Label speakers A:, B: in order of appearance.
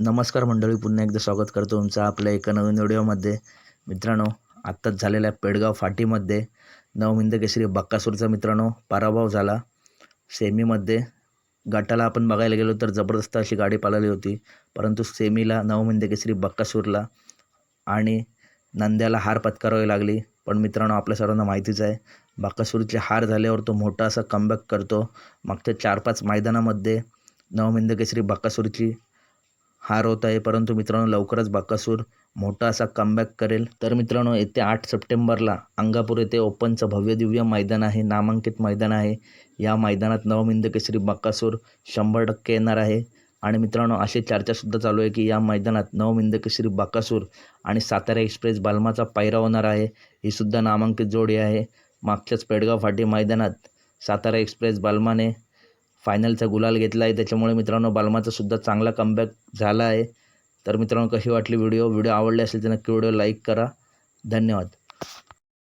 A: नमस्कार मंडळी पुन्हा एकदा स्वागत करतो तुमचं आपल्या एका नवीन व्हिडिओमध्ये. मित्रांनो आत्ताच झालेल्या पेडगाव फाटीमध्ये नवमिंद केसरी बक्कासूरचा मित्रांनो पराभव झाला. सेमीमध्ये गटाला आपण बघायला गेलो तर जबरदस्त अशी गाडी पाळली होती. परंतु सेमीला नवमिंद केसरी बक्कासूरला आणि नंद्याला हार पत्करावी लागली. पण मित्रांनो आपल्या सर्वांना माहितीच आहे बक्कासूरची हार झाल्यावर तो मोठा असा कमबॅक करतो. मागच्या चार पाच मैदानामध्ये नवमिंद केसरी बक्कासूरची हार होत आहे. परंतु मित्रांनो लवकरच बाकासूर मोठा असा कमबॅक करेल. तर मित्रांनो येत्या आठ सप्टेंबरला अंगापूर येथे ओपनचं भव्य दिव्य मैदान आहे. नामांकित मैदान आहे. या मैदानात नवमिंद केसरी बाकासूर शंभर टक्के येणार आहे. आणि मित्रांनो अशी चर्चासुद्धा चालू आहे की या मैदानात नवमिंद केसरी आणि सातारा एक्सप्रेस बालमाचा पायरा होणार आहे. ही सुद्धा नामांकित जोडी आहे. मागच्याच पेडगाव फाटी मैदानात सातारा एक्सप्रेस बालमाने फायनलचा गुलाल घेतला आहे त्याच्यामुळे मित्रांनो बालमाचा सुद्धा चांगला कमबॅक झाला आहे तर मित्रांनो कशी वाटली व्हिडिओ व्हिडिओ आवडली असेल तर नक्की व्हिडिओ लाईक करा. धन्यवाद.